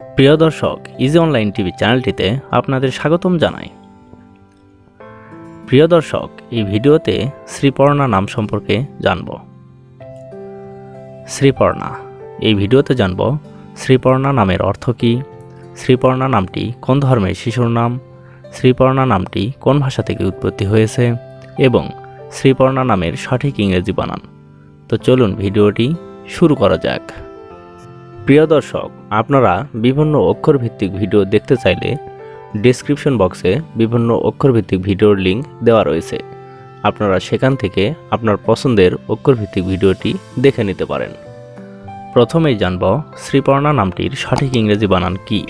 প্রিয় দর্শক easy online TV চ্যানেলটিতে আপনাদের স্বাগতম জানাই। প্রিয় দর্শক, এই ভিডিওতে শ্রীপর্ণা নাম সম্পর্কে জানব। শ্রীপর্ণা, এই ভিডিওতে জানব শ্রীপর্ণা নামের অর্থ কী, শ্রীপর্ণা নামটি কোন ধর্মের শিশুর নাম, শ্রীপর্ণা নামটি কোন ভাষা থেকে উৎপত্তি হয়েছে, এবং শ্রীপর্ণা নামের সঠিক ইংরেজি বানান। তো চলুন ভিডিওটি শুরু করা যাক। প্রিয় দর্শক আপনারা বিভিন্ন অক্ষরভিত্তিক ভিডিও দেখতে চাইলে ডেসক্রিপশন বক্সে বিভিন্ন অক্ষরভিত্তিক ভিডিওর লিঙ্ক দেওয়া রয়েছে। আপনারা সেখান থেকে আপনার পছন্দের অক্ষরভিত্তিক ভিডিওটি দেখে নিতে পারেন। প্রথমেই জানব শ্রীপর্ণা নামটির সঠিক ইংরেজি বানান কি।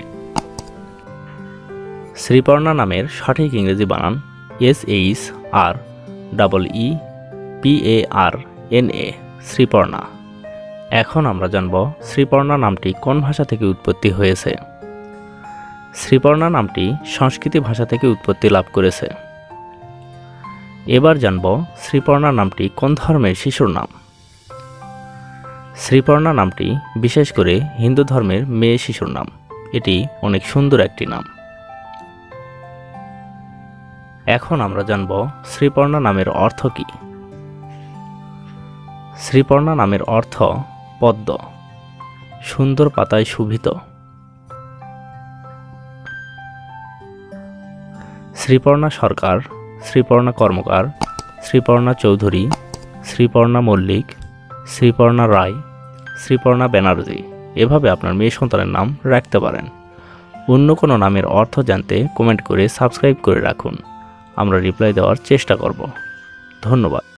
শ্রীপর্ণা নামের সঠিক ইংরেজি বানান S H R double E P A R N A Sriparna. এখন আমরা জানব শ্রীপর্ণা নামটি কোন ভাষা থেকে উৎপত্তি হয়েছে। শ্রীপর্ণা নামটি সংস্কৃতি ভাষা থেকে উৎপত্তি লাভ করেছে। এবার জানব শ্রীপর্ণা নামটি কোন ধর্মের শিশুর নাম। শ্রীপর্ণা নামটি বিশেষ করে হিন্দু ধর্মের মেয়ে শিশুর নাম। এটি অনেক সুন্দর একটি নাম। এখন আমরা জানব শ্রীপর্ণা নামের অর্থ কী। শ্রীপর্ণা নামের অর্থ পদ্ম, সুন্দর পাতায় শোভিত। শ্রীপর্ণা সরকার, শ্রীপর্ণা কর্মকার, শ্রীপর্ণা চৌধুরী, শ্রীপর্ণা মল্লিক, শ্রীপর্ণা রায়, শ্রীপর্ণা ব্যানার্জি, এভাবে আপনার মেয়ে সন্তানের নাম রাখতে পারেন। অন্য কোনো নামের অর্থ জানতে কমেন্ট করে সাবস্ক্রাইব করে রাখুন। আমরা রিপ্লাই দেওয়ার চেষ্টা করব। ধন্যবাদ।